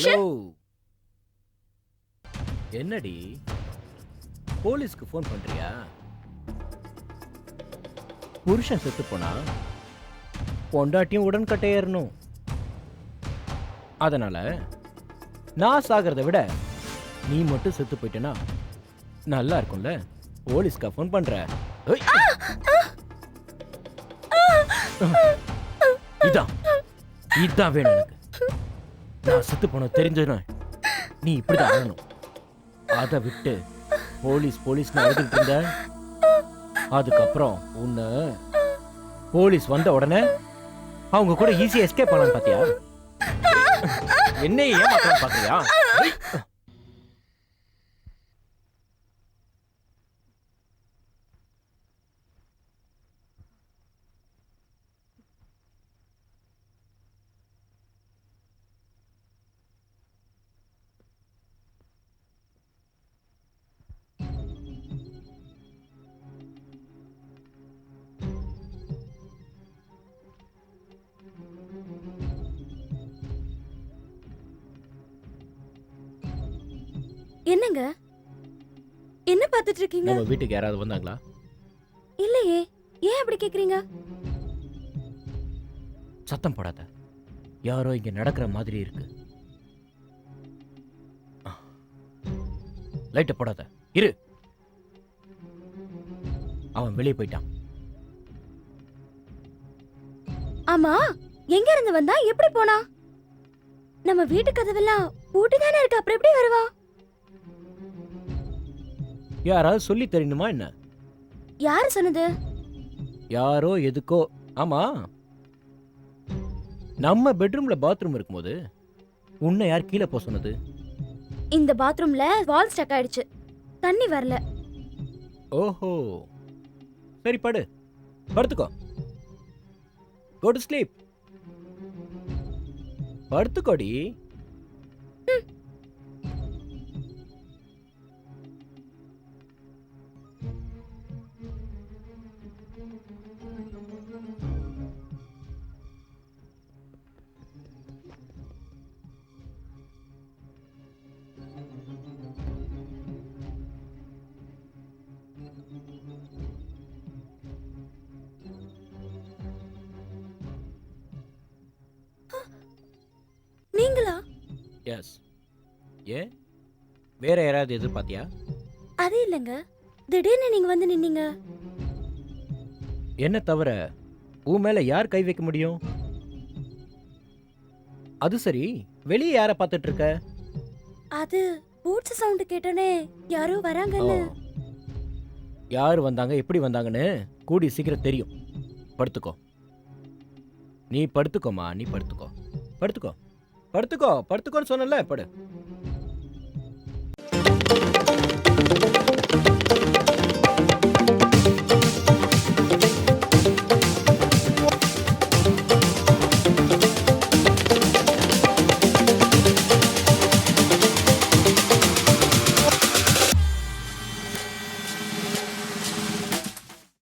Station என்னடி? போலீஸ்க்கு phone பண்றியா? புருஷன் செத்து போனா? பொண்டாட்டியும் உடன்கட்டை ஏறணும். அதனால நான் சாகிறத விட நீ மட்டும் செத்து போயிட்டேனா? நல்லா இருக்கும்ல. போலீஸ்க்கா ஃபோன் பண்ற. இதான். இதான் வேணும் எனக்கு. நான் செத்து போன தெரிஞ்சதுனா நீ இப்படிதான் அழணும். அதை விட்டு போலீஸ் போலீஸ் அழுதுகிட்டு இருந்த அதுக்கப்புறம் உன்னை போலீஸ் வந்த உடனே அவங்க கூட ஈஸியாக எஸ்கேப் பண்ணலான்னு பார்த்தியா என்ன ஏமாத்தலாம் பார்த்தியா என்னங்க? என்ன பார்த்துட்டு இருக்கீங்க நம்ம வீட்டுக்கு யாராவது வந்தாங்களா? இல்லையே. ஏன் அப்படி கேக்குறீங்க? சத்தம் போடாத. யாரோ இங்க நடக்கிற மாதிரி இருக்கு. லைட்ட போடாத. இரு. அவன் வெளியே போயிட்டான். ஆமா. எங்க இருந்து வந்தா? எப்படி போனா? நம்ம வீட்டு கதவெல்லாம் பூட்டி தானே இருக்கு. அப்புறம் எப்படி வருவா? யாராவது சொல்லி தெரியணுமா என்ன? யாரு சொன்னது? யாரோ எதுக்கோ ஆமா. நம்ம பெட்ரூம்ல பாத்ரூம் இருக்கும்போது உன்னை யார் கீழே போக சொன்னது? இந்த பாத்ரூம்ல வால் ஸ்டக் ஆயிடுச்சு. தண்ணி வரல. ஓஹோ. சரி படு. படுத்துக்கோ. கோ டு ஸ்லீப் படுத்துக்கோடி. நீங்களா? எஸ் ஏ வேற யாராவது எதிர்பார்த்தியா? அது இல்லைங்க. திடீர்னு நீங்க வந்து நின்னீங்க. என்ன தவிர உன் மேல யார் கை வைக்க முடியும்? அது சரி. வெளியே யாரை பார்த்துட்டு இருக்க அது பூட்ஸ் சவுண்ட் கேட்டோனே யாரோ. வராங்கன்னு. யார் வந்தாங்க எப்படி வந்தாங்கன்னு கூடி சீக்கிரம் தெரியும். படுத்துக்கோ. நீ படுத்துக்கோமா நீ படுத்துக்கோ. படுத்துக்கோ. படுத்துக்கோ படுத்துக்கோன்னு சொன்னல படு